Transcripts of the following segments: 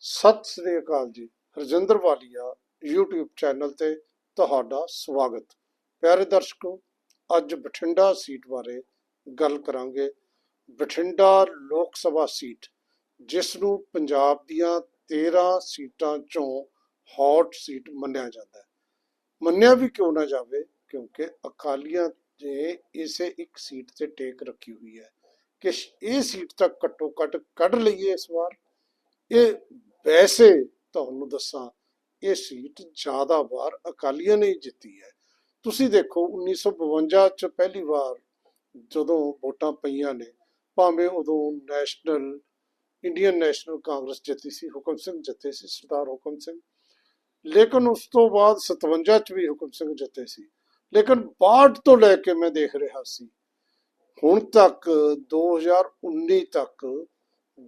ਸਤਿ ਸ੍ਰੀ ਅਕਾਲ ਜੀ ਹਰਜਿੰਦਰ ਵਾਲੀਆ, YouTube channel ਤੇ ਤੁਹਾਡਾ ਸਵਾਗਤ। ਪਿਆਰੇ ਦਰਸ਼ਕੋ, ਅੱਜ ਬਠਿੰਡਾ ਸੀਟ ਬਾਰੇ ਗੱਲ ਕਰਾਂਗੇ। ਬਠਿੰਡਾ ਲੋਕ ਸਭਾ ਸੀਟ, ਜਿਸ ਨੂੰ ਪੰਜਾਬ ਦੀਆਂ 13 ਸੀਟਾਂ ਚੋਂ ਹੌਟ ਸੀਟ ਮੰਨਿਆ ਜਾਂਦਾ ਹੈ। ਮੰਨਿਆ ਵੀ ਕਿਉਂ ਨਾ ਜਾਵੇ? ਕਿਉਂਕਿ ਅਕਾਲੀਆਂ ਨੇ ਇਸੇ ਇੱਕ ਸੀਟ ਤੇ ਟੇਕ ਰੱਖੀ ਹੋਈ ਹੈ। ਕਿ ਇਹ ਸੀਟ ਤਾਂ ਘੱਟੋ ਘੱਟ ਕੱਢ ਲਈਏ ਇਸ ਵਾਰ। ਇਹ ਵੈਸੇ ਤੁਹਾਨੂੰ ਦੱਸਾਂ, ਇਹ ਸੀਟ ਜ਼ਿਆਦਾ ਵਾਰ ਅਕਾਲੀਆਂ ਨੇ ਹੀ ਜਿੱਤੀ ਹੈ। ਤੁਸੀਂ ਦੇਖੋ 1952 ਚ ਪਹਿਲੀ ਵਾਰ ਜਦੋਂ ਵੋਟਾਂ ਪਈਆਂ ਨੇ, ਭਾਵੇਂ ਉਦੋਂ ਨੈਸ਼ਨਲ, ਇੰਡੀਅਨ ਨੈਸ਼ਨਲ ਕਾਂਗਰਸ ਜਿੱਤੀ ਸੀ, ਹੁਕਮ ਸਿੰਘ ਜਿੱਤੇ ਸੀ, ਸਰਦਾਰ ਹੁਕਮ ਸਿੰਘ। ਲੇਕਿਨ ਉਸ ਤੋਂ ਬਾਅਦ 57 ਚ ਵੀ ਹੁਕਮ ਸਿੰਘ ਜਿੱਤੇ ਸੀ। ਲੇਕਿਨ 62 ਤੋਂ ਲੈ ਕੇ ਮੈਂ ਦੇਖ ਰਿਹਾ ਸੀ, ਹੁਣ ਤੱਕ 2019 ਤੱਕ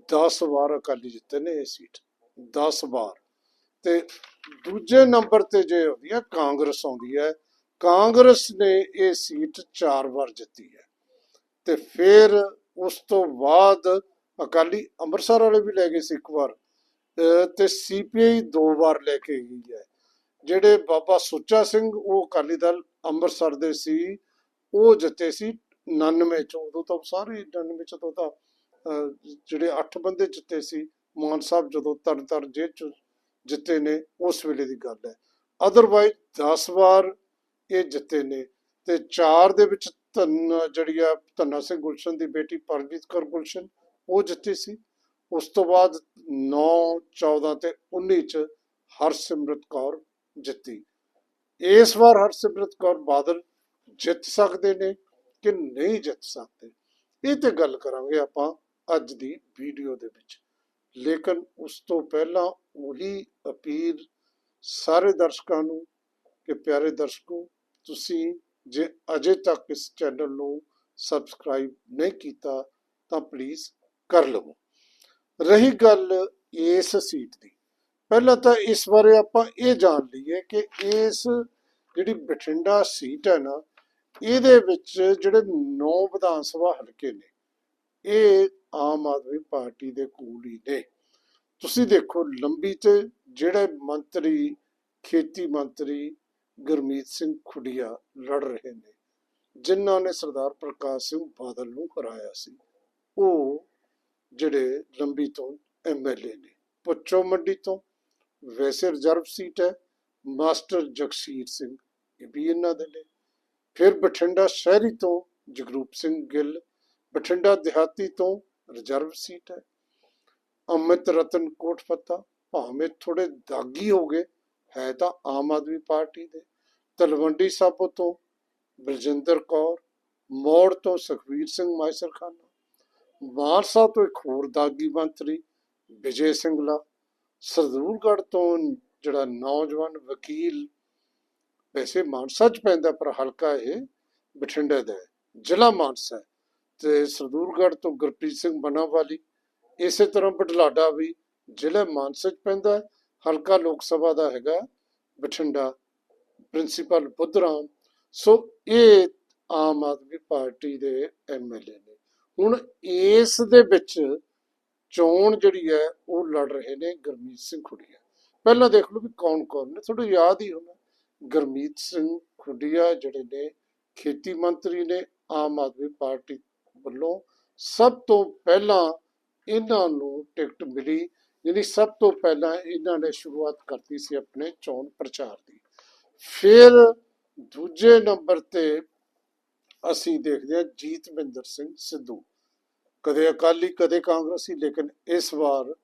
10 ਵਾਰ ਅਕਾਲੀ ਜਿੱਤੇ ਨੇ ਇਹ ਸੀਟ। 10 ਵਾਰ। ਤੇ ਦੂਜੇ ਨੰਬਰ ਤੇ ਜੇ ਆਉਂਦੀ ਹੈ, ਕਾਂਗਰਸ ਆਉਂਦੀ ਹੈ। ਕਾਂਗਰਸ ਨੇ ਇਹ ਸੀਟ 4 ਵਾਰ ਜਿੱਤੀ ਹੈ। ਤੇ ਫਿਰ ਉਸ ਤੋਂ ਬਾਅਦ ਅਕਾਲੀ ਅੰਮ੍ਰਿਤਸਰ ਵਾਲੇ ਵੀ ਲੈ ਗਏ ਸੀ ਇੱਕ ਵਾਰ। ਤੇ ਸੀਪੀਆਈ ਦੋ ਵਾਰ ਲੈ ਕੇ ਗਈ ਹੈ। ਜਿਹੜੇ ਬਾਬਾ ਸੁੱਚਾ ਸਿੰਘ, ਉਹ ਅਕਾਲੀ ਦਲ ਅੰਮ੍ਰਿਤਸਰ ਦੇ ਸੀ। ਉਹ ਜਿੱਤੇ ਸੀ 99 ਚ। ਉਦੋਂ ਤਾਂ ਸਾਰੇ 99 ਚੋਂ ਤਾਂ ਜਿਹੜੇ 8 ਬੰਦੇ ਜਿੱਤੇ ਸੀ। ਮਾਨ ਸਾਹਿਬ ਜਦੋਂ ਤਰਨ ਜੇਲ੍ਹ ਚ ਜਿੱਤੇ ਨੇ, ਉਸ ਵੇਲੇ ਦੀ ਗੱਲ ਹੈ। ਅਦਰਵਾਈਜ਼ 10 ਵਾਰ ਇਹ ਜਿੱਤੇ ਨੇ ਤੇ 4 ਦੇ ਵਿੱਚ ਧਨ ਜਿਹੜੀ ਆ ਧੰਨਾ ਸਿੰਘ ਗੁਲਸ਼ਨ ਦੀ ਬੇਟੀ ਪਰਮਜੀਤ ਕੌਰ ਗੁਲਸ਼ਨ, ਉਹ ਜਿੱਤੀ ਸੀ। ਉਸ ਤੋਂ ਬਾਅਦ 9 14 ਤੇ 19 ਚ ਹਰਸਿਮਰਤ ਕੌਰ ਜਿੱਤੀ। ਇਸ ਵਾਰ ਹਰਸਿਮਰਤ ਕੌਰ ਬਾਦਲ ਜਿੱਤ ਸਕਦੇ ਨੇ ਕਿ ਨਹੀਂ ਜਿੱਤ ਸਕਦੇ? ਇਹ ਤੇ ਗੱਲ ਕਰਾਂਗੇ ਆਪਾਂ ਅੱਜ ਦੀ ਵੀਡੀਓ ਦੇ ਵਿੱਚ। ਲੇਕਿਨ ਉਸ ਤੋਂ ਪਹਿਲਾਂ ਉਹੀ ਅਪੀਲ ਸਾਰੇ ਦਰਸ਼ਕਾਂ ਨੂੰ ਕਿ ਪਿਆਰੇ ਦਰਸ਼ਕੋ, ਤੁਸੀਂ ਜੇ ਅਜੇ ਤੱਕ ਇਸ ਚੈਨਲ ਨੂੰ ਸਬਸਕ੍ਰਾਈਬ ਨਹੀਂ ਕੀਤਾ, ਤਾਂ ਪਲੀਜ਼ ਕਰ ਲਵੋ। ਰਹੀ ਗੱਲ ਇਸ ਸੀਟ ਦੀ, ਪਹਿਲਾਂ ਤਾਂ ਇਸ ਬਾਰੇ ਆਪਾਂ ਇਹ ਜਾਣ ਲਈਏ ਕਿ ਇਸ ਜਿਹੜੀ ਬਠਿੰਡਾ ਸੀਟ ਹੈ ਨਾ, ਇਹਦੇ ਵਿੱਚ ਜਿਹੜੇ 9 ਵਿਧਾਨ ਸਭਾ ਹਲਕੇ ਨੇ ਇਹ ਆਮ ਆਦਮੀ ਪਾਰਟੀ ਦੇ ਕੋਲ ਹੀ ਨੇ। ਤੁਸੀਂ ਦੇਖੋ, ਲੰਬੀ ਤੇ ਜਿਹੜੇ ਮੰਤਰੀ, ਖੇਤੀ ਮੰਤਰੀ ਗੁਰਮੀਤ ਸਿੰਘ ਖੁੱਡੀਆ ਲੜ ਰਹੇ ਨੇ, ਜਿਨ੍ਹਾਂ ਨੇ ਸਰਦਾਰ ਪ੍ਰਕਾਸ਼ ਸਿੰਘ ਬਾਦਲ ਨੂੰ ਹਰਾਇਆ ਸੀ, ਉਹ ਜਿਹੜੇ ਲੰਬੀ ਤੋਂ ਐਮਐਲਏ ਨੇ। ਪੁੱਛੋ ਮੰਡੀ ਤੋਂ, ਵੈਸੇ ਰਿਜ਼ਰਵ ਸੀਟ ਹੈ, ਮਾਸਟਰ ਜਗਸੀਰ ਸਿੰਘ ਇਹ ਵੀ ਇਹਨਾਂ ਦੇ ਨੇ। ਫਿਰ ਬਠਿੰਡਾ ਸ਼ਹਿਰੀ ਤੋਂ ਜਗਰੂਪ ਸਿੰਘ ਗਿੱਲ ਬਠਿੰਡਾ ਦਿਹਾਤੀ ਤੋਂ ਰਿਜ਼ਰਵ ਸੀਟ ਹੈ। ਅਮਿਤ ਰਤਨ ਕੋਟਫੱਤਾ ਭਾਵੇਂ ਥੋੜੇ ਦਾਗੀ ਹੋ ਗਏ, ਹੈ ਤਾਂ ਆਮ ਆਦਮੀ ਪਾਰਟੀ ਦੇ। ਤਲਵੰਡੀ ਸਾਬੋ ਤੋਂ ਬਲਜਿੰਦਰ ਕੌਰ, ਮੋੜ ਤੋਂ ਸੁਖਵੀਰ ਸਿੰਘ ਮਾਇਸਰਖਾਨਾ ਮਾਨਸਾ ਤੋਂ ਇੱਕ ਹੋਰ ਦਾਗੀ ਮੰਤਰੀ ਵਿਜੇ ਸਿੰਘਲਾ ਸਰਦੂਲਗੜ੍ਹ ਤੋਂ ਜਿਹੜਾ ਨੌਜਵਾਨ ਵਕੀਲ, ਵੈਸੇ ਮਾਨਸਾ ਚ ਪੈਂਦਾ ਪਰ ਹਲਕਾ ਇਹ ਬਠਿੰਡਾ ਦਾ ਹੈ, ਜ਼ਿਲ੍ਹਾ ਮਾਨਸਾ ਹੈ। ਤੇ ਸਰਦੂਰਗੜ੍ਹ ਤੋਂ ਗੁਰਪ੍ਰੀਤ ਸਿੰਘ ਬਨਾਵਾਲੀ। ਇਸੇ ਤਰ੍ਹਾਂ ਬਟਲਾਡਾ ਵੀ ਜ਼ਿਲ੍ਹਾ ਮਾਨਸਾ ਚ ਪੈਂਦਾ ਹਲਕਾ ਲੋਕ ਸਭਾ ਦਾ ਹੈਗਾ ਬਠਿੰਡਾ, ਪ੍ਰਿੰਸੀਪਲ ਬੁੱਧਰਾਮ। ਸੋ ਇਹ ਆਮ ਆਦਮੀ ਪਾਰਟੀ ਦੇ ਐਮਐਲਏ ਨੇ। ਹੁਣ ਇਸ ਦੇ ਵਿੱਚ ਚੋਣ ਜਿਹੜੀ ਹੈ, ਉਹ ਲੜ ਰਹੇ ਨੇ ਗੁਰਮੀਤ ਸਿੰਘ ਖੁੱਡੀਆ। ਪਹਿਲਾਂ ਦੇਖ ਲਓ ਵੀ ਕੌਣ ਕੌਣ ਨੇ। ਤੁਹਾਨੂੰ ਯਾਦ ਹੀ ਹੋਣਾ, ਗੁਰਮੀਤ ਸਿੰਘ ਖੁੱਡੀਆ ਜਿਹੜੇ ਨੇ, ਖੇਤੀ ਮੰਤਰੀ ਨੇ, ਆਮ ਆਦਮੀ ਪਾਰਟੀ ਵੱਲੋਂ ਸਭ ਤੋਂ ਪਹਿਲਾਂ ਇਹਨਾਂ ਨੂੰ ਟਿਕਟ ਮਿਲੀ ਜਿਹੜੀ ਸਭ ਤੋਂ ਪਹਿਲਾਂ ਇਹਨਾਂ ਨੇ ਸ਼ੁਰੂਆਤ ਕਰਤੀ ਸੀ ਆਪਣੇ ਚੋਣ ਪ੍ਰਚਾਰ ਦੀ। ਫਿਰ ਦੂਜੇ ਨੰਬਰ ਤੇ ਅਸੀਂ ਦੇਖਦੇ ਹਾਂ ਜੀਤਮਿੰਦਰ ਸਿੰਘ ਸਿੱਧੂ। ਕਦੇ ਅਕਾਲੀ, ਕਦੇ ਕਾਂਗਰਸੀ, ਲੇਕਿਨ ਇਸ ਵਾਰ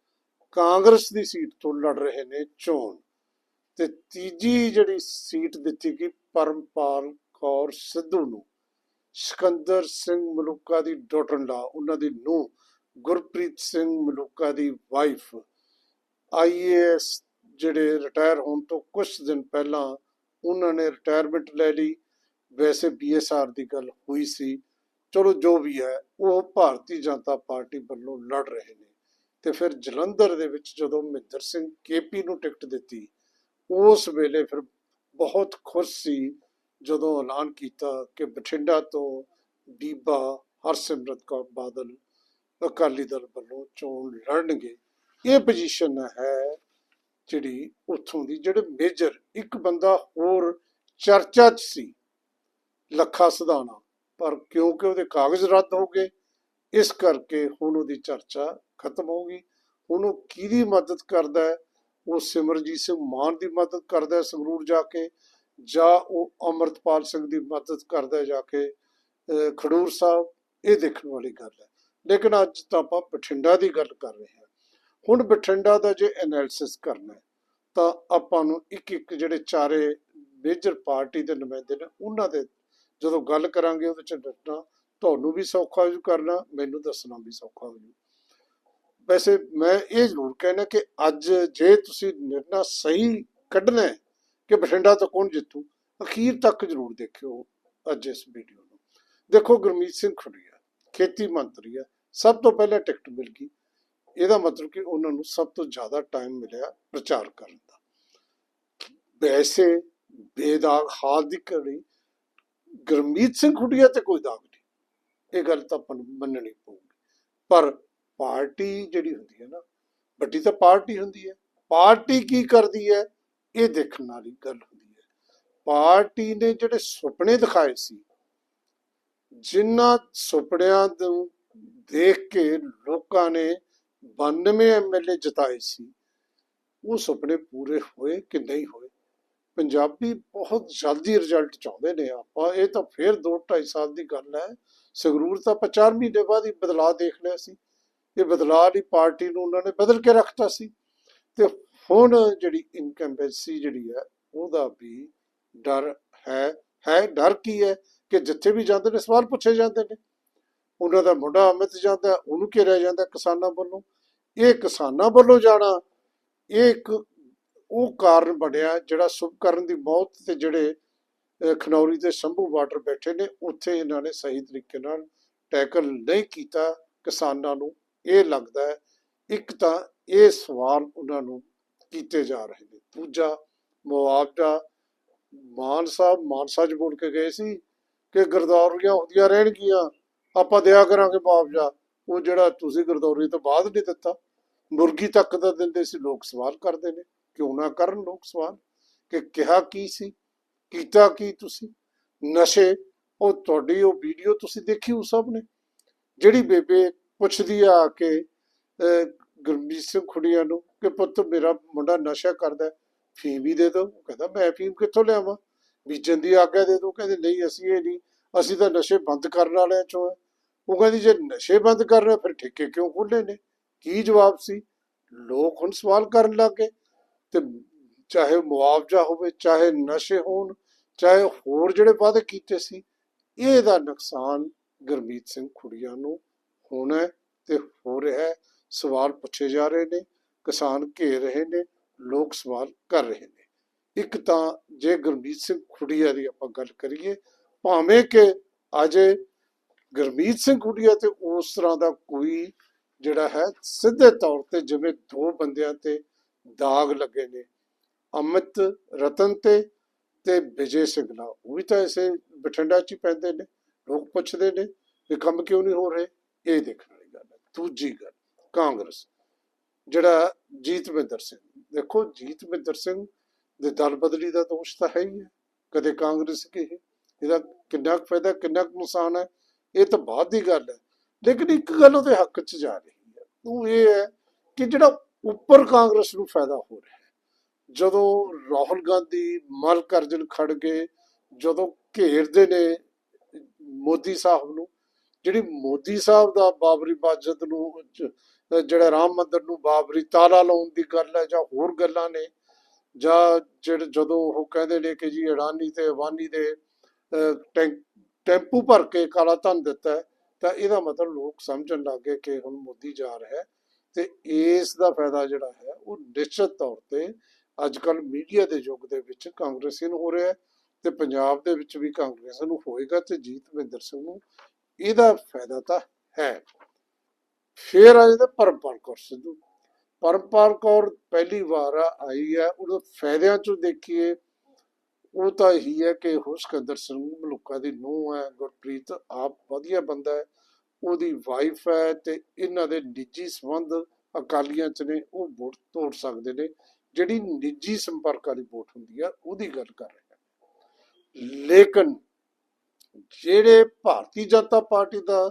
ਕਾਂਗਰਸ ਦੀ ਸੀਟ ਤੋਂ ਲੜ ਰਹੇ ਨੇ ਚੋਣ। ਤੇ ਤੀਜੀ ਜਿਹੜੀ ਸੀਟ ਦਿੱਤੀ ਗਈ, ਪਰਮਪਾਲ ਕੌਰ ਸਿੱਧੂ ਨੂੰ। ਸਿਕੰਦਰ ਸਿੰਘ ਮਲੂਕਾ ਦੀ ਡੋਟਨਲਾ ਉਹਨਾਂ ਦੀ ਨੂੰਹ ਗੁਰਪ੍ਰੀਤ ਸਿੰਘ ਮਲੂਕਾ ਦੀ ਵਾਈਫ। ਆਈਏਐਸ ਜਿਹੜੇ ਰਿਟਾਇਰ ਹੋਣ ਤੋਂ ਕੁਝ ਦਿਨ ਪਹਿਲਾਂ ਉਹਨਾਂ ਨੇ ਰਿਟਾਇਰਮੈਂਟ ਲੈ ਲਈ। ਵੈਸੇ ਬੀਐਸਆਰ ਦੀ ਗੱਲ ਹੋਈ ਸੀ। ਚਲੋ ਜੋ ਵੀ ਹੈ, ਉਹ ਭਾਰਤੀ ਜਨਤਾ ਪਾਰਟੀ ਵੱਲੋਂ ਲੜ ਰਹੇ ਨੇ। ਤੇ ਫਿਰ ਜਲੰਧਰ ਦੇ ਵਿੱਚ ਜਦੋਂ ਮਹਿੰਦਰ ਸਿੰਘ ਕੇਪੀ ਨੂੰ ਟਿਕਟ ਦਿੱਤੀ, ਉਸ ਵੇਲੇ ਫਿਰ ਬਹੁਤ ਖੁਸ਼ ਸੀ ਜਦੋਂ ਐਲਾਨ ਕੀਤਾ ਕਿ ਬਠਿੰਡਾ ਤੋਂ ਬੀਬਾ ਹਰਸਿਮਰਤ ਕੌਰ ਬਾਦਲ ਅਕਾਲੀ ਦਲ ਵੱਲੋਂ ਚੋਣ ਲੜਨਗੇ, ਇਹ ਪੋਜੀਸ਼ਨ ਹੈ ਜਿਹੜੀ ਉੱਥੋਂ ਦੀ, ਜਿਹੜੇ ਮੇਜਰ ਇੱਕ ਬੰਦਾ ਹੋਰ ਚਰਚਾ 'ਚ ਸੀ, ਲੱਖਾ ਸਧਾਣਾ। ਪਰ ਕਿਉਂਕਿ ਉਹਦੇ ਕਾਗਜ਼ ਰੱਦ ਹੋ ਗਏ, ਇਸ ਕਰਕੇ ਹੁਣ ਉਹਦੀ ਚਰਚਾ ਖਤਮ ਹੋ ਗਈ। ਹੁਣ ਉਹ ਕਿਹਦੀ ਮਦਦ ਕਰਦਾ ਹੈ? ਉਹ ਸਿਮਰਜੀਤ ਸਿੰਘ ਮਾਨ ਦੀ ਮਦਦ ਕਰਦਾ ਸੰਗਰੂਰ ਜਾ ਕੇ। ਜਾਂ ਉਹ ਅਮਰਤਪਾਲ ਸਿੰਘ ਦੀ ਮਦਦ ਕਰਦਾ ਜਾ ਕੇ ਖਡੂਰ ਸਾਹਿਬ ਇਹ ਦੇਖਣ ਵਾਲੀ ਗੱਲ ਹੈ। ਲੇਕਿਨ ਅੱਜ ਤਾਂ ਆਪਾਂ ਬਠਿੰਡਾ ਦੀ ਗੱਲ ਕਰ ਰਹੇ ਹਾਂ। ਹੁਣ ਬਠਿੰਡਾ ਦਾ ਜੇ ਐਨਾਲਿਸਿਸ ਕਰਨਾ ਤਾਂ ਆਪਾਂ ਨੂੰ ਇੱਕ ਇੱਕ ਜਿਹੜੇ ਚਾਰੇ ਮੇਜਰ ਪਾਰਟੀ ਦੇ ਨੁਮਾਇੰਦੇ ਨੇ, ਉਹਨਾਂ ਦੇ ਜਦੋਂ ਗੱਲ ਕਰਾਂਗੇ ਉਹਦੇ ਚ ਦੱਸਣਾ ਤੁਹਾਨੂੰ ਵੀ ਸੌਖਾ ਹੋ ਕਰਨਾ, ਮੈਨੂੰ ਦੱਸਣਾ ਵੀ ਸੌਖਾ ਹੋ ਜੂ ਵੈਸੇ ਮੈਂ ਇਹ ਜ਼ਰੂਰ ਕਹਿਣਾ ਕਿ ਅੱਜ ਜੇ ਤੁਸੀਂ ਨਿਰਣਾ ਸਹੀ ਕੱਢਣਾ ਕਿ ਬਠਿੰਡਾ ਤੋਂ ਕੌਣ ਜਿੱਤੂ? ਅਖੀਰ ਤੱਕ ਜ਼ਰੂਰ ਦੇਖਿਓ ਅੱਜ ਇਸ ਵੀਡੀਓ ਨੂੰ। ਦੇਖੋ ਗੁਰਮੀਤ ਸਿੰਘ ਖੁੱਡੀਆ ਖੇਤੀ ਮੰਤਰੀ ਹੈ ਸਭ ਤੋਂ ਪਹਿਲਾਂ ਟਿਕਟ ਮਿਲ ਗਈ। ਇਹਦਾ ਮਤਲਬ ਕਿ ਉਹਨਾਂ ਨੂੰ ਸਭ ਤੋਂ ਜ਼ਿਆਦਾ ਟਾਈਮ ਮਿਲਿਆ ਪ੍ਰਚਾਰ ਕਰਨ ਦਾ। ਵੈਸੇ ਬੇਦਾਗ ਹਾਲ ਦੀ ਘੜੀ ਗੁਰਮੀਤ ਸਿੰਘ ਖੁੱਡੀਆ ਤੇ ਕੋਈ ਦਾਗ ਨਹੀਂ। ਇਹ ਗੱਲ ਤਾਂ ਆਪਾਂ ਨੂੰ ਮੰਨਣੀ ਪਊਗੀ। ਪਰ ਪਾਰਟੀ ਜਿਹੜੀ ਹੁੰਦੀ ਹੈ ਨਾ, ਵੱਡੀ ਤਾਂ ਪਾਰਟੀ ਹੁੰਦੀ ਹੈ। ਪਾਰਟੀ ਕੀ ਕਰਦੀ ਹੈ? ਇਹ ਦੇਖਣ ਵਾਲੀ ਗੱਲ ਹੁੰਦੀ ਹੈ। ਪਾਰਟੀ ਨੇ ਜਿਹੜੇ ਸੁਪਨੇ ਦਿਖਾਏ ਸੀ, ਜਿਨ੍ਹਾਂ ਸੁਪਨਿਆਂ ਨੂੰ ਦੇਖ ਕੇ ਲੋਕਾਂ ਨੇ 92 ਐਮਐਲਏ ਜਿਤਾਏ ਸੀ, ਉਹ ਸੁਪਨੇ ਪੂਰੇ ਹੋਏ ਕਿ ਨਹੀਂ ਹੋਏ? ਪੰਜਾਬੀ ਬਹੁਤ ਜਲਦੀ ਰਿਜ਼ਲਟ ਚਾਹੁੰਦੇ ਨੇ ਆਪਾਂ। ਇਹ ਤਾਂ ਫਿਰ 2.5 ਸਾਲ ਦੀ ਗੱਲ ਹੈ। ਸੰਗਰੂਰ ਤਾਂ ਆਪਾਂ 4 ਮਹੀਨੇ ਬਾਅਦ ਹੀ ਬਦਲਾਅ ਦੇਖ ਲਿਆ ਸੀ। ਇਹ ਬਦਲਾਅ ਵਾਲੀ ਪਾਰਟੀ ਨੂੰ ਉਹਨਾਂ ਨੇ ਬਦਲ ਕੇ ਰੱਖਤਾ ਸੀ। ਤੇ ਹੁਣ ਜਿਹੜੀ ਇਨਕੰਬੈਂਸੀ ਜਿਹੜੀ ਹੈ, ਉਹਦਾ ਵੀ ਡਰ ਹੈ ਹੈ, ਡਰ ਕੀ ਹੈ ਕਿ ਜਿੱਥੇ ਵੀ ਜਾਂਦੇ ਨੇ ਸਵਾਲ ਪੁੱਛੇ ਜਾਂਦੇ ਨੇ। ਉਹਨਾਂ ਦਾ ਮੁੰਡਾ ਅਮਿਤ ਜਾਂਦਾ, ਉਹਨੂੰ ਘੇਰਿਆ ਜਾਂਦਾ ਕਿਸਾਨਾਂ ਵੱਲੋਂ। ਇਹ ਕਿਸਾਨਾਂ ਵੱਲੋਂ ਜਾਣਾ, ਇਹ ਇੱਕ ਉਹ ਕਾਰਨ ਬਣਿਆ ਜਿਹੜਾ ਸੁਭਕਰਨ ਦੀ ਮੌਤ ਤੇ ਜਿਹੜੇ ਖਨੌਰੀ ਤੇ ਸ਼ੰਭੂ ਬਾਰਡਰ ਬੈਠੇ ਨੇ, ਉੱਥੇ ਇਹਨਾਂ ਨੇ ਸਹੀ ਤਰੀਕੇ ਨਾਲ ਟੈਕਲ ਨਹੀਂ ਕੀਤਾ ਕਿਸਾਨਾਂ ਨੂੰ। ਇਹ ਲੱਗਦਾ ਹੈ, ਇੱਕ ਤਾਂ ਇਹ ਸਵਾਲ ਉਹਨਾਂ ਨੂੰ ਕੀਤੇ ਜਾ ਰਹੇ ਨੇ। ਦੂਜਾ ਮੁਆਵਜ਼ਾ ਮਾਨ ਸਾਹਿਬ ਮਾਨਸਾ 'ਚ ਬੋਲ ਕੇ ਗਏ ਸੀ ਕਿ ਗਰਦੌਰੀਆਂ ਹੁੰਦੀਆਂ ਰਹਿਣਗੀਆਂ। ਆਪਾਂ ਦਿਆ ਕਰਾਂਗੇ ਮੁਆਵਜ਼ਾ। ਉਹ ਜਿਹੜਾ ਤੁਸੀਂ ਗਰਦੌਰੀ ਤੋਂ ਬਾਅਦ ਨਹੀਂ ਦਿੱਤਾ ਮੁਰਗੀ ਤੱਕ ਦਾ ਦਿੰਦੇ ਸੀ ਲੋਕ ਸਵਾਲ ਕਰਦੇ ਨੇ ਕਿਉਂ ਨਾ ਕਰਨ ਲੋਕ ਸਵਾਲ? ਕਿ ਕਿਹਾ ਕੀ ਸੀ? ਕੀਤਾ ਕੀ ਤੁਸੀਂ? ਨਸ਼ੇ ਉਹ ਤੁਹਾਡੀ ਉਹ ਵੀਡੀਓ ਤੁਸੀਂ ਦੇਖੀ ਉਹ ਸਭ ਨੇ। ਜਿਹੜੀ ਬੇਬੇ ਪੁੱਛਦੀ ਆ ਆ ਕੇ ਅਹ, ਗੁਰਮੀਤ ਸਿੰਘ ਖੁੜੀਆਂ ਨੂੰ ਕਿ ਪੁੱਤ ਮੇਰਾ ਮੁੰਡਾ ਨਸ਼ਾ ਕਰਦਾ, ਫੀਮ ਵੀ ਦੇ ਦਿਓ ਕਹਿੰਦਾ, ਮੈਂ ਫੀਮ ਕਿੱਥੋਂ ਲਿਆਵਾਂ? ਬੀਜਣ ਦੀ ਆਗਿਆ ਦੇ ਦਿਓ ਕਹਿੰਦੇ, ਨਹੀਂ, ਅਸੀਂ ਇਹ ਨਹੀਂ। ਅਸੀਂ ਤਾਂ ਨਸ਼ੇ ਬੰਦ ਕਰਨ ਵਾਲਿਆਂ ਚੋਂ ਆ। ਉਹ ਕਹਿੰਦੀ, ਜੇ ਨਸ਼ੇ ਬੰਦ ਕਰਨੇ, ਫਿਰ ਠੇਕੇ ਕਿਉਂ ਖੋਲੇ ਨੇ? ਕੀ ਜਵਾਬ ਸੀ? ਲੋਕ ਹੁਣ ਸਵਾਲ ਕਰਨ ਲੱਗੇ ਤੇ ਚਾਹੇ ਮੁਆਵਜ਼ਾ ਹੋਵੇ, ਚਾਹੇ ਨਸ਼ੇ ਹੋਣ, ਚਾਹੇ ਹੋਰ ਜਿਹੜੇ ਵਾਅਦੇ ਕੀਤੇ ਸੀ, ਇਹਦਾ ਨੁਕਸਾਨ ਗੁਰਮੀਤ ਸਿੰਘ ਖੁੜੀਆਂ ਨੂੰ ਹੋਣਾ ਤੇ ਹੋ ਰਿਹਾ ਸਵਾਲ ਪੁੱਛੇ ਜਾ ਰਹੇ ਨੇ। ਕਿਸਾਨ ਘੇਰ ਰਹੇ ਨੇ, ਲੋਕ ਸਵਾਲ ਕਰ ਰਹੇ ਨੇ। ਇੱਕ ਤਾਂ ਜੇ ਗੁਰਮੀਤ ਸਿੰਘ ਖੁੜੀਆ ਦੀ ਆਪਾਂ ਗੱਲ ਕਰੀਏ, ਭਾਵੇਂ ਕਿ ਅਜੇ ਗੁਰਮੀਤ ਸਿੰਘ ਖੁੜੀਆ ਤੇ ਉਸ ਤਰ੍ਹਾਂ ਦਾ ਕੋਈ ਜਿਹੜਾ ਹੈ ਸਿੱਧੇ ਤੌਰ ਤੇ ਜਿਵੇਂ ਦੋ ਬੰਦਿਆਂ ਤੇ ਦਾਗ ਲੱਗੇ ਨੇ, ਅਮਿਤ ਰਤਨ ਤੇ ਤੇ ਵਿਜੇ ਸਿੰਘਲਾ ਉਹ ਵੀ ਤਾਂ ਇਸੇ ਬਠਿੰਡਾ ਚ ਹੀ ਪੈਂਦੇ ਨੇ, ਲੋਕ ਪੁੱਛਦੇ ਨੇ ਵੀ ਕੰਮ ਕਿਉਂ ਨਹੀਂ ਹੋ ਰਹੇ? ਇਹ ਦੇਖਣ ਵਾਲੀ ਗੱਲ ਹੈ। ਦੂਜੀ ਗੱਲ, ਕਾਂਗਰਸ। ਜਿਹੜਾ ਜੀਤਵਿੰਦਰ ਸਿੰਘ। ਦੇਖੋ ਜੀਤਵਿੰਦਰ ਸਿੰਘ ਦੇ ਦਲ ਬਦਲੀ ਦਾ ਦੋਸ਼ ਤਾਂ ਹੈ ਹੀ ਹੈ। ਕਦੇ ਕਾਂਗਰਸ ਕੇ ਇਹਦਾ ਕਿੰਨਾ ਫਾਇਦਾ, ਕਿੰਨਾ ਨੁਕਸਾਨ ਹੈ, ਇਹ ਤਾਂ ਬਾਅਦ ਦੀ ਗੱਲ ਹੈ। ਲੇਕਿਨ ਇੱਕ ਗੱਲ ਉਹਦੇ ਹੱਕ 'ਚ ਜਾ ਰਹੀ ਹੈ। ਉਹ ਇਹ ਹੈ ਕਿ ਜਿਹੜਾ ਉੱਪਰ ਕਾਂਗਰਸ ਨੂੰ ਫਾਇਦਾ ਹੋ ਰਿਹਾ ਹੈ। ਜਦੋਂ ਰਾਹੁਲ ਗਾਂਧੀ ਮਲਕ ਅਰਜਨ ਖੜਗੇ ਜਦੋਂ ਘੇਰਦੇ ਨੇ ਮੋਦੀ ਸਾਹਿਬ ਨੂੰ, ਜਿਹੜੀ ਮੋਦੀ ਸਾਹਿਬ ਦਾ ਬਾਬਰੀ ਮਸਜਿਦ ਨੂੰ ਜਿਹੜਾ ਰਾਮ ਮੰਦਰ ਨੂੰ ਬਾਬਰੀ ਤਾਲਾ ਲਾਉਣ ਦੀ ਗੱਲ ਹੈ ਜਾਂ ਹੋਰ ਗੱਲਾਂ ਨੇ, ਜਾਂ ਜਿਹੜੇ ਜਦੋਂ ਉਹ ਕਹਿੰਦੇ ਨੇ ਕਿ ਜੀ ਅਡਾਨੀ ਤੇ ਅਵਾਨੀ ਦੇ ਟੈਂ- ਟੈਂਪੂ ਭਰ ਕੇ ਕਾਲਾ ਧਨ ਦਿੱਤਾ ਤਾਂ ਇਹਦਾ ਮਤਲਬ ਲੋਕ ਸਮਝਣ ਲੱਗੇ ਕਿ ਹੁਣ ਮੋਦੀ ਜਾ ਰਿਹਾ ਹੈ ਤੇ ਇਸ ਦਾ ਫਾਇਦਾ ਜਿਹੜਾ ਹੈ ਉਹ ਨਿਸ਼ਚਿਤ ਤੌਰ ਤੇ ਅੱਜ ਕੱਲ ਮੀਡੀਆ ਦੇ ਯੁੱਗ ਦੇ ਵਿੱਚ ਕਾਂਗਰਸੀ ਨੂੰ ਹੋ ਰਿਹਾ ਹੈ ਤੇ ਪੰਜਾਬ ਦੇ ਵਿੱਚ ਵੀ ਕਾਂਗਰਸ ਨੂੰ ਹੋਏਗਾ ਤੇ ਮਹਿੰਦਰ ਸਿੰਘ ਨੂੰ ਇਹਦਾ ਫਾਇਦਾ ਤਾਂ ਹੈ। ਫੇਰ ਆ ਜਾਂਦੇ ਪਰਮਪਾਲ ਕੌਰ ਸਿੱਧੂ। ਪਰਮਪਾਲ ਕੌਰ ਪਹਿਲੀ ਵਾਰ ਆਈ ਹੈ ਉਹਦੇ ਫਾਇਦਿਆਂ ਚੋਂ ਦੇਖੀਏ, ਉਹ ਤਾਂ ਇਹੀ ਹੈ ਕਿ ਉਹ ਸਿੰਘ ਮਲੂਕਾ ਦੀ ਨੂੰਹ ਹੈ, ਗੁਰਪ੍ਰੀਤ ਆਪ ਵਧੀਆ ਬੰਦਾ ਹੈ, ਉਹਦੀ ਵਾਈਫ ਹੈ ਤੇ ਇਹਨਾਂ ਦੇ ਨਿੱਜੀ ਸੰਬੰਧ ਅਕਾਲੀਆਂ ਚ ਨੇ, ਉਹ ਵੋਟ ਤੋੜ ਸਕਦੇ ਨੇ, ਜਿਹੜੀ ਨਿੱਜੀ ਸੰਪਰਕ ਵਾਲੀ ਵੋਟ ਹੁੰਦੀ ਆ, ਉਹਦੀ ਗੱਲ ਕਰ ਰਹੇ ਹਾਂ ਲੇਕਿਨ ਜਿਹੜੇ ਭਾਰਤੀ ਜਨਤਾ ਪਾਰਟੀ ਦਾ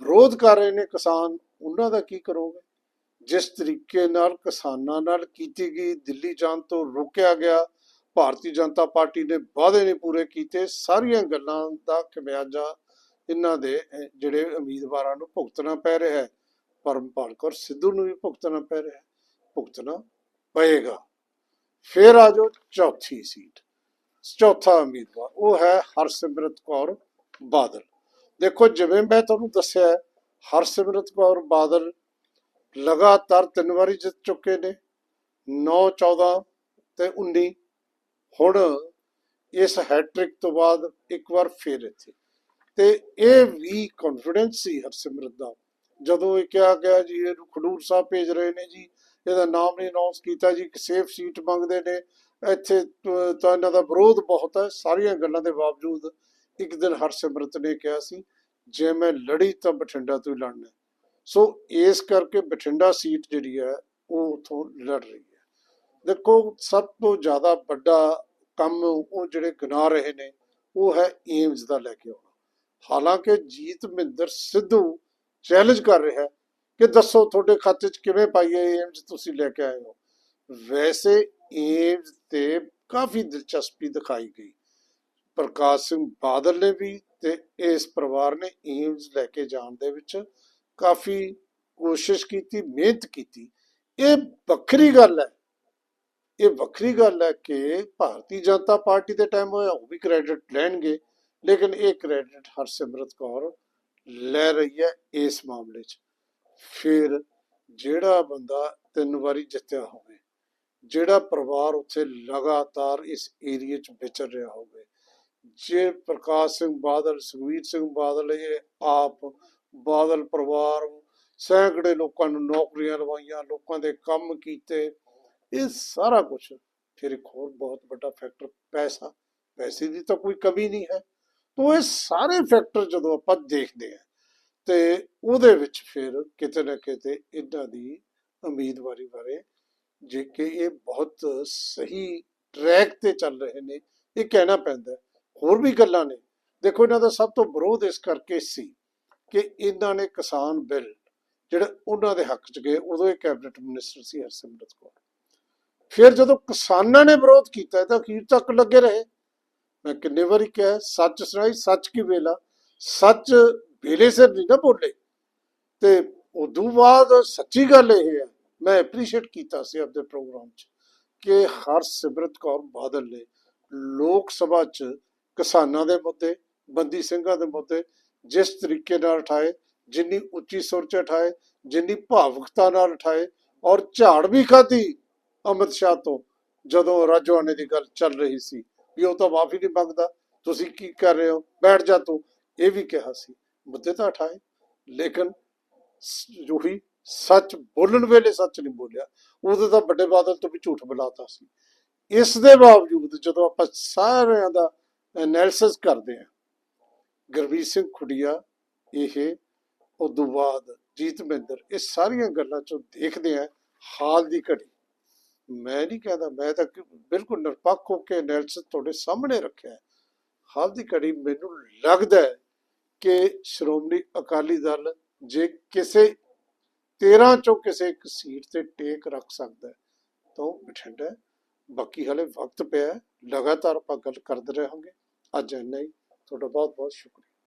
ਵਿਰੋਧ ਕਰ ਰਹੇ ਨੇ ਕਿਸਾਨ, ਉਹਨਾਂ ਦਾ ਕੀ ਕਰੋਗੇ? ਜਿਸ ਤਰੀਕੇ ਨਾਲ ਕਿਸਾਨਾਂ ਨਾਲ ਕੀਤੀ ਗਈ, ਦਿੱਲੀ ਜਾਣ ਤੋਂ ਰੋਕਿਆ ਗਿਆ, ਭਾਰਤੀ ਜਨਤਾ ਪਾਰਟੀ ਨੇ ਵਾਅਦੇ ਨਹੀਂ ਪੂਰੇ ਕੀਤੇ, ਸਾਰੀਆਂ ਗੱਲਾਂ ਦਾ ਖਮਿਆਜਾ ਇਹਨਾਂ ਦੇ ਜਿਹੜੇ ਉਮੀਦਵਾਰਾਂ ਨੂੰ ਭੁਗਤਣਾ ਪੈ ਰਿਹਾ ਹੈ। ਪਰਮਪਾਲ ਕੌਰ ਸਿੱਧੂ ਨੂੰ ਵੀ ਭੁਗਤਣਾ ਪੈ ਰਿਹਾ ਹੈ, ਭੁਗਤਣਾ ਪਏਗਾ। ਫਿਰ ਆ ਜਾਓ ਚੌਥੀ ਸੀਟ। ਚੌਥਾ ਉਮੀਦਵਾਰ, ਉਹ ਹੈ ਹਰਸਿਮਰਤ ਕੌਰ ਬਾਦਲ। ਦੇਖੋ, ਜਿਵੇਂ ਮੈਂ ਤੁਹਾਨੂੰ ਦੱਸਿਆ ਹਰਸਿਮਰਤ ਕੌਰ ਬਾਦਲ ਲਗਾਤਾਰ ਤਿੰਨ ਵਾਰੀ ਜਿੱਤ ਚੁੱਕੇ ਨੇ 9 14 ਤੇ 19 ਹੁਣ ਇਸ ਹੈਟ੍ਰਿਕ ਤੋਂ ਬਾਅਦ ਇੱਕ ਵਾਰ ਫੇਰ ਇੱਥੇ। ਤੇ ਇਹ ਵੀ ਕੌਨਫੀਡੈਂਸ ਸੀ ਹਰਸਿਮਰਤ ਦਾ। ਜਦੋਂ ਇਹ ਕਿਹਾ ਗਿਆ ਜੀ, ਇਹ ਖਡੂਰ ਸਾਹਿਬ ਭੇਜ ਰਹੇ ਨੇ ਜੀ, ਇਹਦਾ ਨਾਮ ਨਹੀਂ ਅਨਾਉਂਸ ਕੀਤਾ ਜੀ, ਇੱਕ ਸੇਫ ਸੀਟ ਮੰਗਦੇ ਨੇ। ਇੱਥੇ ਤਾਂ ਇਹਨਾਂ ਦਾ ਵਿਰੋਧ ਬਹੁਤ ਹੈ, ਸਾਰੀਆਂ ਗੱਲਾਂ ਦੇ ਬਾਵਜੂਦ ਇੱਕ ਦਿਨ ਹਰਸਿਮਰਤ ਨੇ ਕਿਹਾ ਸੀ, ਜੇ ਮੈਂ ਲੜੀ ਤਾਂ ਬਠਿੰਡਾ ਤੋਂ ਹੀ ਲੜਨਾ ਸੋ ਇਸ ਕਰਕੇ ਬਠਿੰਡਾ ਸੀਟ ਜਿਹੜੀ ਹੈ, ਉਹ ਉਥੋਂ ਲੜ ਰਹੀ ਹੈ। ਦੇਖੋ, ਸਭ ਤੋਂ ਜ਼ਿਆਦਾ ਵੱਡਾ ਕੰਮ ਉਹ ਜਿਹੜੇ ਗਿਣਾ ਰਹੇ ਨੇ, ਉਹ ਹੈ ਏਮਜ਼ ਦਾ ਲੈ ਕੇ ਆਉਣਾ। ਹਾਲਾਂਕਿ ਜੀਤ ਮਹਿੰਦਰ ਸਿੱਧੂ ਚੈਲੰਜ ਕਰ ਰਿਹਾ ਹੈ ਕਿ ਦੱਸੋ ਤੁਹਾਡੇ ਖਾਤੇ 'ਚ ਕਿਵੇਂ ਪਾਈਏ ਏਮਜ਼ ਤੁਸੀਂ ਲੈ ਕੇ ਆਏ ਹੋ। ਵੈਸੇ ਏਮਜ਼ ਤੇ ਕਾਫੀ ਦਿਲਚਸਪੀ ਦਿਖਾਈ ਗਈ। ਪ੍ਰਕਾਸ਼ ਸਿੰਘ ਬਾਦਲ ਨੇ ਵੀ ਤੇ ਇਸ ਪਰਿਵਾਰ ਨੇ ਏਮਸ ਲੈ ਕੇ ਜਾਣ ਦੇ ਵਿੱਚ ਕਾਫੀ ਕੋਸ਼ਿਸ਼ ਕੀਤੀ, ਮਿਹਨਤ ਕੀਤੀ। ਇਹ ਵੱਖਰੀ ਗੱਲ ਹੈ। ਇਹ ਵੱਖਰੀ ਗੱਲ ਹੈ ਕਿ ਭਾਰਤੀ ਜਨਤਾ ਪਾਰਟੀ ਦੇ ਟਾਈਮ ਹੋਇਆ, ਉਹ ਵੀ ਕ੍ਰੈਡਿਟ ਲੈਣਗੇ, ਲੇਕਿਨ ਇਹ ਕ੍ਰੈਡਿਟ ਹਰਸਿਮਰਤ ਕੌਰ ਲੈ ਰਹੀ ਹੈ ਇਸ ਮਾਮਲੇ 'ਚ। ਫਿਰ ਜਿਹੜਾ ਬੰਦਾ ਤਿੰਨ ਵਾਰੀ ਜਿੱਤਿਆ ਹੋਵੇ, ਜਿਹੜਾ ਪਰਿਵਾਰ ਉੱਥੇ ਲਗਾਤਾਰ ਇਸ ਏਰੀਏ 'ਚ ਵਿਚਰ ਰਿਹਾ ਹੋਵੇ ਜੇ ਪ੍ਰਕਾਸ਼ ਸਿੰਘ ਬਾਦਲ, ਸੁਖਬੀਰ ਸਿੰਘ ਬਾਦਲ ਇਹ ਆਪ ਬਾਦਲ ਪਰਿਵਾਰ ਸੈਂਕੜੇ ਲੋਕਾਂ ਨੂੰ ਨੌਕਰੀਆਂ ਲਵਾਈਆਂ, ਲੋਕਾਂ ਦੇ ਕੰਮ ਕੀਤੇ, ਇਹ ਸਾਰਾ ਕੁਝ ਫਿਰ ਇੱਕ ਹੋਰ ਬਹੁਤ ਵੱਡਾ ਫੈਕਟਰ ਪੈਸਾ, ਪੈਸੇ ਦੀ ਤਾਂ ਕੋਈ ਕਮੀ ਨਹੀਂ ਹੈ। ਤੋ ਇਹ ਸਾਰੇ ਫੈਕਟਰ ਜਦੋਂ ਆਪਾਂ ਦੇਖਦੇ ਹਾਂ, ਤੇ ਉਹਦੇ ਵਿੱਚ ਫਿਰ ਕਿਤੇ ਨਾ ਕਿਤੇ ਇਹਨਾਂ ਦੀ ਉਮੀਦਵਾਰੀ ਬਾਰੇ ਜੇ ਕਿ ਇਹ ਬਹੁਤ ਸਹੀ ਟਰੈਕ ਤੇ ਚੱਲ ਰਹੇ ਨੇ, ਇਹ ਕਹਿਣਾ ਪੈਂਦਾ ਹੋਰ ਵੀ ਗੱਲਾਂ ਨੇ। ਦੇਖੋ, ਇਹਨਾਂ ਦਾ ਸਭ ਤੋਂ ਵਿਰੋਧ ਇਸ ਕਰਕੇ ਸੀ ਕਿ ਇਹਨਾਂ ਨੇ ਕਿਸਾਨ ਬਿੱਲ ਜਿਹੜੇ ਉਹਨਾਂ ਦੇ ਹੱਕ 'ਚ ਗਏ, ਉਦੋਂ ਇਹ ਕੈਬਨਿਟ ਮਿਨਿਸਟਰ ਸੀ ਹਰਸਿਮਰਤ ਕੌਰ। ਫਿਰ ਜਦੋਂ ਕਿਸਾਨਾਂ ਨੇ ਵਿਰੋਧ ਕੀਤਾ ਤਾਂ ਅਖੀਰ ਤੱਕ ਲੱਗੇ ਰਹੇ। ਮੈਂ ਕਿੰਨੇ ਵਾਰੀ ਕਿਹਾ, ਸੱਚ ਸੁਣਾਈ, ਸੱਚ ਕੀ ਵੇਲਾ? ਸੱਚ ਵੇਲੇ ਸਿਰ ਨਹੀਂ ਨਾ ਬੋਲੇ। ਤੇ ਉਦੋਂ ਬਾਅਦ ਸੱਚੀ ਗੱਲ ਇਹ ਹੈ, ਮੈਂ ਐਪਰੀਸ਼ੀਏਟ ਕੀਤਾ ਸੀ ਆਪਣੇ ਪ੍ਰੋਗਰਾਮ 'ਚ ਕਿ ਹਰਸਿਮਰਤ ਕੌਰ ਬਾਦਲ ਨੇ ਲੋਕ ਸਭਾ 'ਚ ਕਿਸਾਨਾਂ ਦੇ ਮੁੱਦੇ, ਬੰਦੀ ਸਿੰਘਾਂ ਦੇ ਮੁੱਦੇ ਜਿਸ ਤਰੀਕੇ ਨਾਲ ਉਠਾਏ, ਜਿੰਨੀ ਉੱਚੀ ਸੁਰ 'ਚ ਉਠਾਏ, ਜਿੰਨੀ ਭਾਵੁਕਤਾ ਨਾਲ ਉਠਾਏ ਔਰ ਝਾੜ ਵੀ ਖਾਧੀ ਅਮਿਤ ਸ਼ਾਹ ਤੋਂ ਜਦੋਂ ਰਾਜਵਾਨੇ ਦੀ ਗੱਲ ਚੱਲ ਰਹੀ ਸੀ ਵੀ ਉਹ ਤਾਂ ਮਾਫੀ ਨਹੀਂ ਮੰਗਦਾ, ਤੁਸੀਂ ਕੀ ਕਰ ਰਹੇ ਹੋ? ਬੈਠ ਜਾ ਤੂੰ। ਇਹ ਵੀ ਕਿਹਾ ਸੀ। ਮੁੱਦੇ ਤਾਂ ਉਠਾਏ, ਲੇਕਿਨ ਸ- ਸੱਚ ਬੋਲਣ ਵੇਲੇ ਸੱਚ ਨਹੀਂ ਬੋਲਿਆ। ਉਦੋਂ ਤਾਂ ਵੱਡੇ ਬਾਦਲ ਤੋਂ ਵੀ ਝੂਠ ਬੁਲਾਤਾ ਸੀ। ਇਸ ਦੇ ਬਾਵਜੂਦ ਜਦੋਂ ਆਪਾਂ ਸਾਰਿਆਂ ਦਾ ਐਨਾਲਿਸਿਸ ਕਰਦੇ ਹਾਂ ਗੁਰਬੀਰ ਸਿੰਘ ਖੁੱਡੀਆ, ਇਹ ਉਦੋਂ ਬਾਅਦ ਜੀਤ ਮਹਿੰਦਰ, ਇਹ ਸਾਰੀਆਂ ਗੱਲਾਂ ਚੋਂ ਦੇਖਦੇ ਆ ਹਾਲ ਦੀ ਘੜੀ। ਮੈਂ ਨਹੀਂ ਕਹਿੰਦਾ, ਮੈਂ ਤਾਂ ਬਿਲਕੁਲ ਨਿਰਪੱਖ ਹੋ ਕੇ ਐਨਾਲਿਸਿਸ ਤੁਹਾਡੇ ਸਾਹਮਣੇ ਰੱਖਿਆ ਹਾਲ ਦੀ ਘੜੀ ਮੈਨੂੰ ਲੱਗਦਾ ਹੈ ਕਿ ਸ਼੍ਰੋਮਣੀ ਅਕਾਲੀ ਦਲ ਜੇ ਕਿਸੇ 13 ਚੋਂ ਕਿਸੇ ਇੱਕ ਸੀਟ ਤੇ ਟੇਕ ਰੱਖ ਸਕਦਾ ਤਾਂ ਉਹ ਬਠਿੰਡਾ ਬਾਕੀ ਹਲੇ ਵਕਤ ਪਿਆ ਲਗਾਤਾਰ ਆਪਾਂ ਗੱਲ ਕਰਦੇ ਰਹਾਂਗੇ। ਅੱਜ ਇੰਨਾ ਹੀ। ਤੁਹਾਡਾ ਬਹੁਤ ਬਹੁਤ ਸ਼ੁਕਰੀਆ।